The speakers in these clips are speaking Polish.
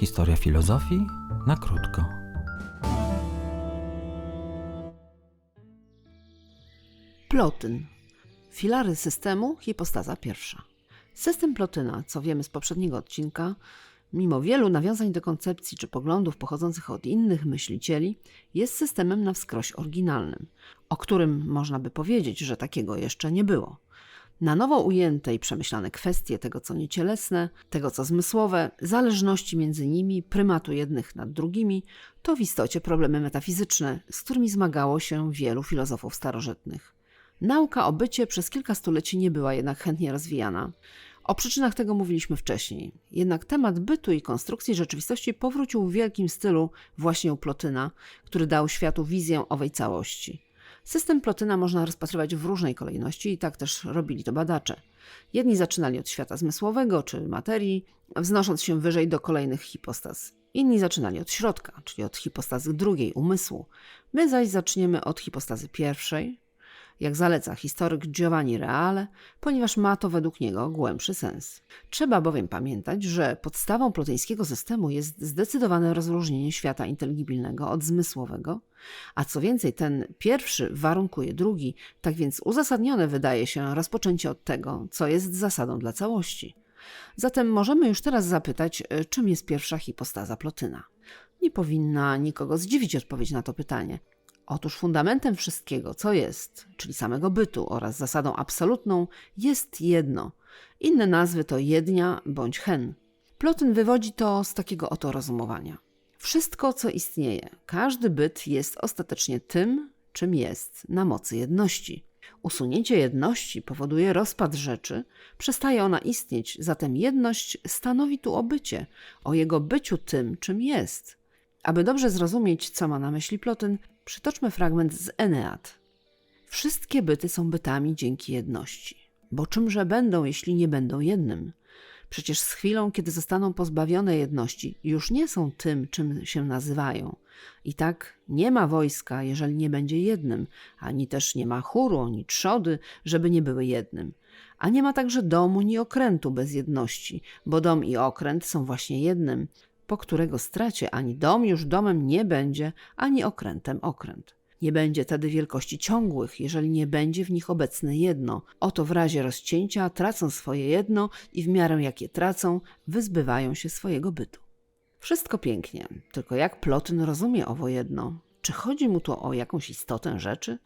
Historia filozofii na krótko. Plotyn. Filary systemu, hipostaza pierwsza. System Plotyna, co wiemy z poprzedniego odcinka, mimo wielu nawiązań do koncepcji czy poglądów pochodzących od innych myślicieli, jest systemem na wskroś oryginalnym, o którym można by powiedzieć, że takiego jeszcze nie było. Na nowo ujęte i przemyślane kwestie tego, co niecielesne, tego, co zmysłowe, zależności między nimi, prymatu jednych nad drugimi, to w istocie problemy metafizyczne, z którymi zmagało się wielu filozofów starożytnych. Nauka o bycie przez kilka stuleci nie była jednak chętnie rozwijana. O przyczynach tego mówiliśmy wcześniej. Jednak temat bytu i konstrukcji rzeczywistości powrócił w wielkim stylu właśnie u Plotyna, który dał światu wizję owej całości. System Plotyna można rozpatrywać w różnej kolejności i tak też robili to badacze. Jedni zaczynali od świata zmysłowego czy materii, wznosząc się wyżej do kolejnych hipostaz. Inni zaczynali od środka, czyli od hipostazy drugiej, umysłu. My zaś zaczniemy od hipostazy pierwszej, jak zaleca historyk Giovanni Reale, ponieważ ma to według niego głębszy sens. Trzeba bowiem pamiętać, że podstawą plotyńskiego systemu jest zdecydowane rozróżnienie świata inteligibilnego od zmysłowego, a co więcej, ten pierwszy warunkuje drugi, tak więc uzasadnione wydaje się rozpoczęcie od tego, co jest zasadą dla całości. Zatem możemy już teraz zapytać, e, czym jest pierwsza hipostaza Plotyna. Nie powinna nikogo zdziwić odpowiedź na to pytanie. Otóż fundamentem wszystkiego, co jest, czyli samego bytu oraz zasadą absolutną, jest jedno. Inne nazwy to jednia bądź hen. Plotyn wywodzi to z takiego oto rozumowania. Wszystko, co istnieje, każdy byt jest ostatecznie tym, czym jest, na mocy jedności. Usunięcie jedności powoduje rozpad rzeczy, przestaje ona istnieć, zatem jedność stanowi tu o bycie, o jego byciu tym, czym jest. Aby dobrze zrozumieć, co ma na myśli Plotyn, Przytoczmy fragment z Enead. Wszystkie byty są bytami dzięki jedności. Bo czymże będą, jeśli nie będą jednym? Przecież z chwilą, kiedy zostaną pozbawione jedności, już nie są tym, czym się nazywają. I tak nie ma wojska, jeżeli nie będzie jednym, ani też nie ma chóru, ani trzody, żeby nie były jednym. A nie ma także domu, ni okrętu bez jedności, bo dom i okręt są właśnie jednym po którego stracie ani dom już domem nie będzie, ani okrętem okręt. Nie będzie tedy wielkości ciągłych, jeżeli nie będzie w nich obecne jedno. Oto w razie rozcięcia tracą swoje jedno i w miarę jak je tracą, wyzbywają się swojego bytu. Wszystko pięknie, tylko jak Plotyn rozumie owo jedno? Czy chodzi mu tu o jakąś istotę rzeczy?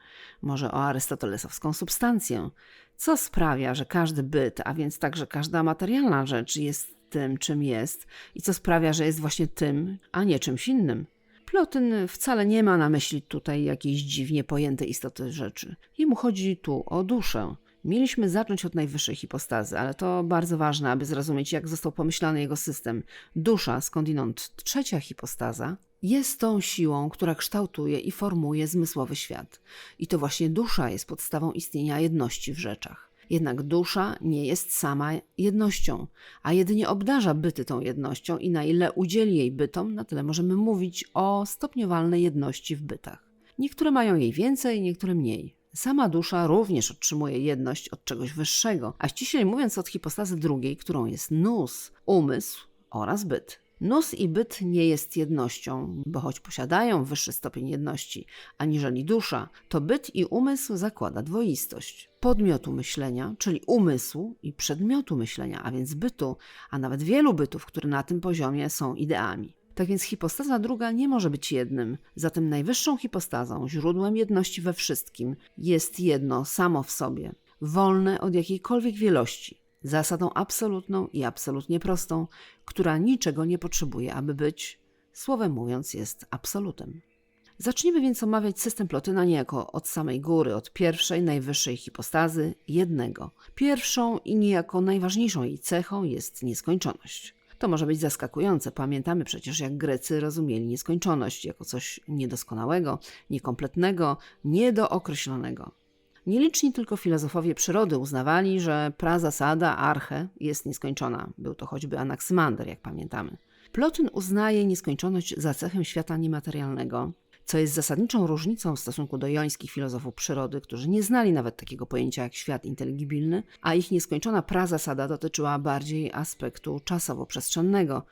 Może o arystotelesowską substancję? Co sprawia, że każdy byt, a więc także każda materialna rzecz jest tym, czym jest i co sprawia, że jest właśnie tym, a nie czymś innym. Plotyn wcale nie ma na myśli tutaj jakiejś dziwnie pojętej istoty rzeczy. Jemu chodzi tu o duszę. Mieliśmy zacząć od najwyższej hipostazy, ale to bardzo ważne, aby zrozumieć, jak został pomyślany jego system. Dusza, skądinąd trzecia hipostaza, jest tą siłą, która kształtuje i formuje zmysłowy świat. I to właśnie dusza jest podstawą istnienia jedności w rzeczach. Jednak dusza nie jest sama jednością, a jedynie obdarza byty tą jednością i na ile udzieli jej bytom, na tyle możemy mówić o stopniowalnej jedności w bytach. Niektóre mają jej więcej, niektóre mniej. Sama dusza również otrzymuje jedność od czegoś wyższego, a ściślej mówiąc od hipostazy drugiej, którą jest nus, umysł oraz byt. Nus i byt nie jest jednością, bo choć posiadają wyższy stopień jedności aniżeli dusza, to byt i umysł zakłada dwoistość. Podmiotu myślenia, czyli umysłu i przedmiotu myślenia, a więc bytu, a nawet wielu bytów, które na tym poziomie są ideami. Tak więc hipostaza druga nie może być jednym, zatem najwyższą hipostazą, źródłem jedności we wszystkim, jest jedno samo w sobie, wolne od jakiejkolwiek wielości, zasadą absolutną i absolutnie prostą, która niczego nie potrzebuje, aby być, słowem mówiąc, jest absolutem. Zacznijmy więc omawiać system Plotyna niejako od samej góry, od pierwszej, najwyższej hipostazy, jednego. Pierwszą i niejako najważniejszą jej cechą jest nieskończoność. To może być zaskakujące. Pamiętamy przecież, jak Grecy rozumieli nieskończoność jako coś niedoskonałego, niekompletnego, niedookreślonego. Nieliczni tylko filozofowie przyrody uznawali, że prazasada arche jest nieskończona. Był to choćby Anaksymander, jak pamiętamy. Plotyn uznaje nieskończoność za cechę świata niematerialnego. co jest zasadniczą różnicą w stosunku do jońskich filozofów przyrody, którzy nie znali nawet takiego pojęcia jak świat inteligibilny, a ich nieskończona prazasada dotyczyła bardziej aspektu czasowo-przestrzennego,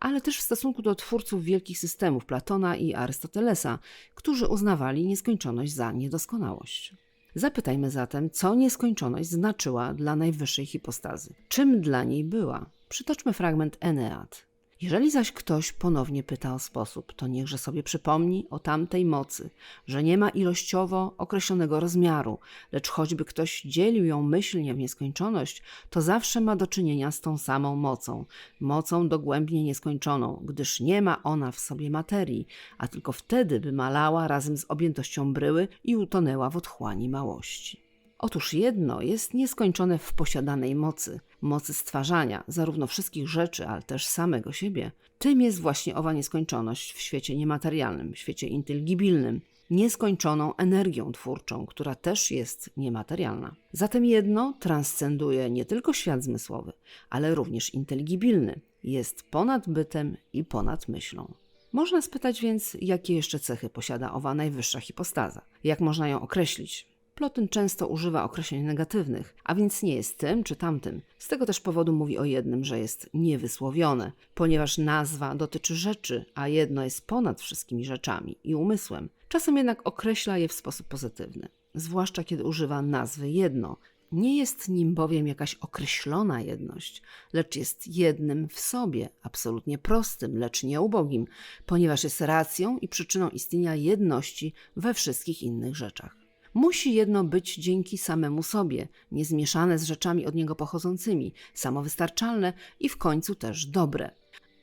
ale też w stosunku do twórców wielkich systemów Platona i Arystotelesa, którzy uznawali nieskończoność za niedoskonałość. Zapytajmy zatem, co nieskończoność znaczyła dla najwyższej hipostazy. Czym dla niej była? Przytoczmy fragment Enead. Jeżeli zaś ktoś ponownie pyta o sposób, to niechże sobie przypomni o tamtej mocy, że nie ma ilościowo określonego rozmiaru, lecz choćby ktoś dzielił ją myślnie w nieskończoność, to zawsze ma do czynienia z tą samą mocą, mocą dogłębnie nieskończoną, gdyż nie ma ona w sobie materii, a tylko wtedy by malała razem z objętością bryły i utonęła w otchłani małości. Otóż jedno jest nieskończone w posiadanej mocy, mocy stwarzania, zarówno wszystkich rzeczy, ale też samego siebie. Tym jest właśnie owa nieskończoność w świecie niematerialnym, w świecie inteligibilnym, nieskończoną energią twórczą, która też jest niematerialna. Zatem jedno transcenduje nie tylko świat zmysłowy, ale również inteligibilny, jest ponad bytem i ponad myślą. Można spytać więc, jakie jeszcze cechy posiada owa najwyższa hipostaza, jak można ją określić, Plotyn często używa określeń negatywnych, a więc nie jest tym czy tamtym. Z tego też powodu mówi o jednym, że jest niewysłowione, ponieważ nazwa dotyczy rzeczy, a jedno jest ponad wszystkimi rzeczami i umysłem. Czasem jednak określa je w sposób pozytywny, zwłaszcza kiedy używa nazwy jedno. Nie jest nim bowiem jakaś określona jedność, lecz jest jednym w sobie, absolutnie prostym, lecz nie ubogim, ponieważ jest racją i przyczyną istnienia jedności we wszystkich innych rzeczach. Musi jedno być dzięki samemu sobie, niezmieszane z rzeczami od niego pochodzącymi, samowystarczalne i w końcu też dobre.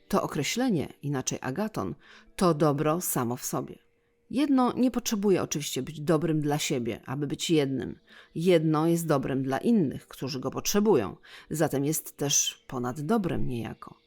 To określenie, inaczej agaton, to dobro samo w sobie. Jedno nie potrzebuje oczywiście być dobrym dla siebie, aby być jednym. Jedno jest dobrem dla innych, którzy go potrzebują, zatem jest też ponad dobrem niejako.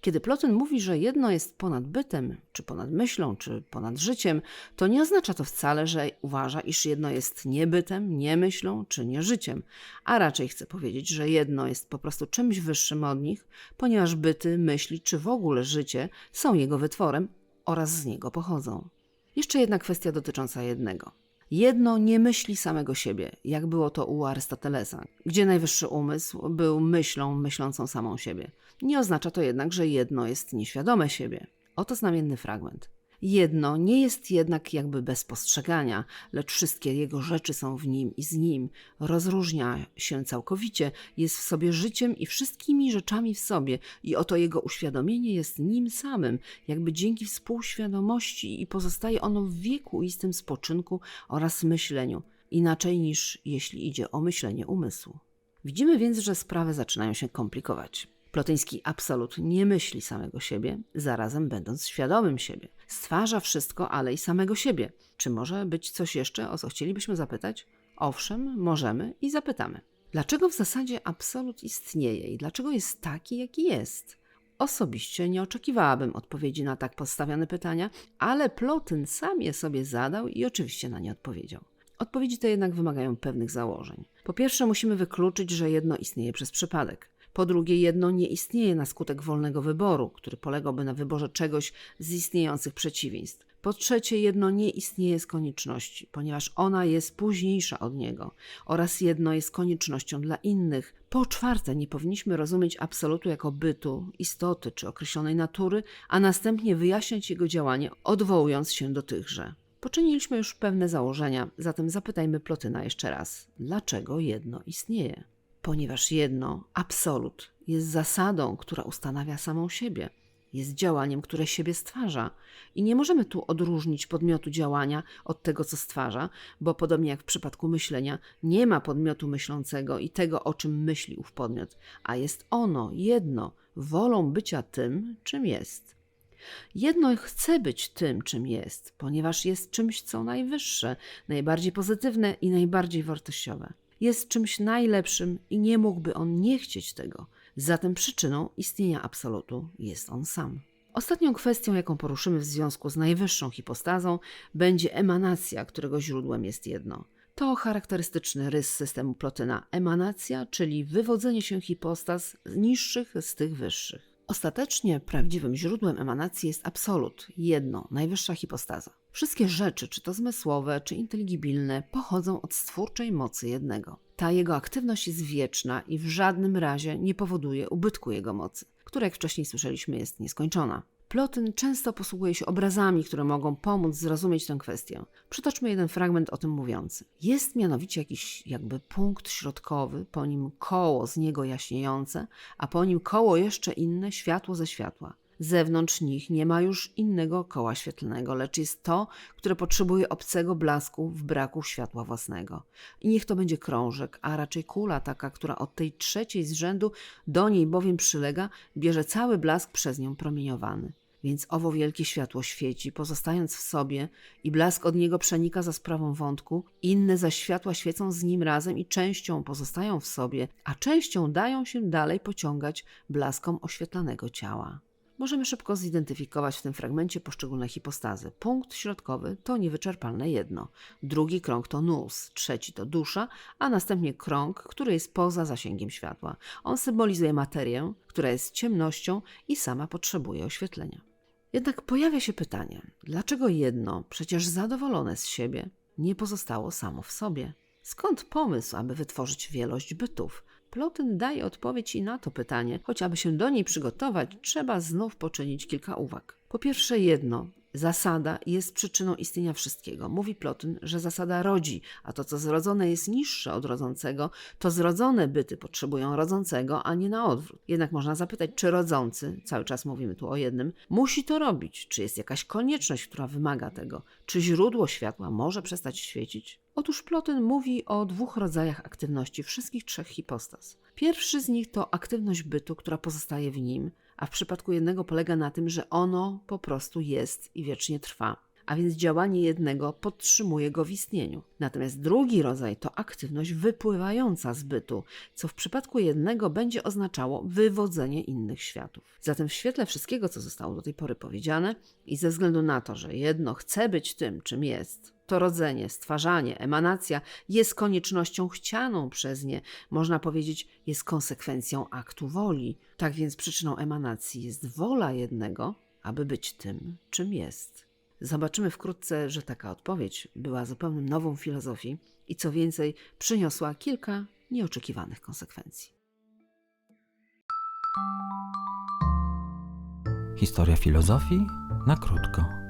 Kiedy Plotyn mówi, że jedno jest ponad bytem, czy ponad myślą, czy ponad życiem, to nie oznacza to wcale, że uważa, iż jedno jest nie bytem, nie myślą, czy nie życiem, a raczej chce powiedzieć, że jedno jest po prostu czymś wyższym od nich, ponieważ byty, myśli, czy w ogóle życie są jego wytworem oraz z niego pochodzą. Jeszcze jedna kwestia dotycząca jednego. Jedno nie myśli samego siebie, jak było to u Arystotelesa, gdzie najwyższy umysł był myślą myślącą samą siebie. Nie oznacza to jednak, że jedno jest nieświadome siebie. Oto znamienny fragment. Jedno nie jest jednak jakby bez postrzegania, lecz wszystkie jego rzeczy są w nim i z nim. Rozróżnia się całkowicie, jest w sobie życiem i wszystkimi rzeczami w sobie, i oto jego uświadomienie jest nim samym, jakby dzięki współświadomości i pozostaje ono w wiekuistym spoczynku oraz myśleniu, inaczej niż jeśli idzie o myślenie umysłu. Widzimy więc, że sprawy zaczynają się komplikować. Plotyński absolut nie myśli samego siebie, zarazem będąc świadomym siebie. Stwarza wszystko, ale i samego siebie. Czy może być coś jeszcze, o co chcielibyśmy zapytać? Owszem, możemy i zapytamy. Dlaczego w zasadzie absolut istnieje i dlaczego jest taki, jaki jest? Osobiście nie oczekiwałabym odpowiedzi na tak postawione pytania, ale Plotyn sam je sobie zadał i oczywiście na nie odpowiedział. Odpowiedzi te jednak wymagają pewnych założeń. Po pierwsze, musimy wykluczyć, że jedno istnieje przez przypadek. Po drugie, jedno nie istnieje na skutek wolnego wyboru, który polegałby na wyborze czegoś z istniejących przeciwieństw. Po trzecie, jedno nie istnieje z konieczności, ponieważ ona jest późniejsza od niego, oraz jedno jest koniecznością dla innych. Po czwarte, nie powinniśmy rozumieć absolutu jako bytu, istoty czy określonej natury, a następnie wyjaśniać jego działanie, odwołując się do tychże. Poczyniliśmy już pewne założenia, zatem zapytajmy Plotyna jeszcze raz, dlaczego jedno istnieje? Ponieważ jedno, absolut, jest zasadą, która ustanawia samą siebie, jest działaniem, które siebie stwarza. I nie możemy tu odróżnić podmiotu działania od tego, co stwarza, bo podobnie jak w przypadku myślenia, nie ma podmiotu myślącego i tego, o czym myśli ów podmiot, a jest ono, jedno, wolą bycia tym, czym jest. Jedno chce być tym, czym jest, ponieważ jest czymś, co najwyższe, najbardziej pozytywne i najbardziej wartościowe jest czymś najlepszym i nie mógłby on nie chcieć tego. Zatem przyczyną istnienia absolutu jest on sam. Ostatnią kwestią, jaką poruszymy w związku z najwyższą hipostazą, będzie emanacja, którego źródłem jest jedno. To charakterystyczny rys systemu Plotyna. Emanacja, czyli wywodzenie się hipostaz z niższych z tych wyższych. Ostatecznie prawdziwym źródłem emanacji jest absolut, jedno, najwyższa hipostaza. Wszystkie rzeczy, czy to zmysłowe, czy inteligibilne, pochodzą od stwórczej mocy jednego. Ta jego aktywność jest wieczna i w żadnym razie nie powoduje ubytku jego mocy, która, jak wcześniej słyszeliśmy, jest nieskończona. Plotyn często posługuje się obrazami, które mogą pomóc zrozumieć tę kwestię. Przytoczmy jeden fragment o tym mówiący. Jest mianowicie jakiś jakby punkt środkowy, po nim koło z niego jaśniejące, a po nim koło jeszcze inne, światło ze światła. Zewnątrz nich nie ma już innego koła świetlnego, lecz jest to, które potrzebuje obcego blasku w braku światła własnego. I niech to będzie krążek, a raczej kula taka, która od tej trzeciej z rzędu do niej bowiem przylega, bierze cały blask przez nią promieniowany. Więc owo wielkie światło świeci, pozostając w sobie, i blask od niego przenika za sprawą wątku, inne zaś światła świecą z nim razem i częścią pozostają w sobie, a częścią dają się dalej pociągać blaskom oświetlanego ciała. Możemy szybko zidentyfikować w tym fragmencie poszczególne hipostazy. Punkt środkowy to niewyczerpalne jedno, drugi krąg to nus, trzeci to dusza, a następnie krąg, który jest poza zasięgiem światła. On symbolizuje materię, która jest ciemnością i sama potrzebuje oświetlenia. Jednak pojawia się pytanie, dlaczego jedno, przecież zadowolone z siebie, nie pozostało samo w sobie? Skąd pomysł, aby wytworzyć wielość bytów? Plotyn daje odpowiedź i na to pytanie, choć aby się do niej przygotować, trzeba znów poczynić kilka uwag. Po pierwsze, jedno. Zasada jest przyczyną istnienia wszystkiego. Mówi Plotyn, że zasada rodzi, a to, co zrodzone jest niższe od rodzącego, to zrodzone byty potrzebują rodzącego, a nie na odwrót. Jednak można zapytać, czy rodzący, cały czas mówimy tu o jednym, musi to robić? Czy jest jakaś konieczność, która wymaga tego? Czy źródło światła może przestać świecić? Otóż Plotyn mówi o dwóch rodzajach aktywności wszystkich trzech hipostas. Pierwszy z nich to aktywność bytu, która pozostaje w nim, a w przypadku jednego polega na tym, że ono po prostu jest i wiecznie trwa. A więc działanie jednego podtrzymuje go w istnieniu. Natomiast drugi rodzaj to aktywność wypływająca z bytu, co w przypadku jednego będzie oznaczało wywodzenie innych światów. Zatem w świetle wszystkiego, co zostało do tej pory powiedziane, i ze względu na to, że jedno chce być tym, czym jest, to rodzenie, stwarzanie, emanacja jest koniecznością chcianą przez nie, można powiedzieć, jest konsekwencją aktu woli. Tak więc przyczyną emanacji jest wola jednego, aby być tym, czym jest. Zobaczymy wkrótce, że taka odpowiedź była zupełnie nową filozofii i co więcej, przyniosła kilka nieoczekiwanych konsekwencji. Historia filozofii na krótko.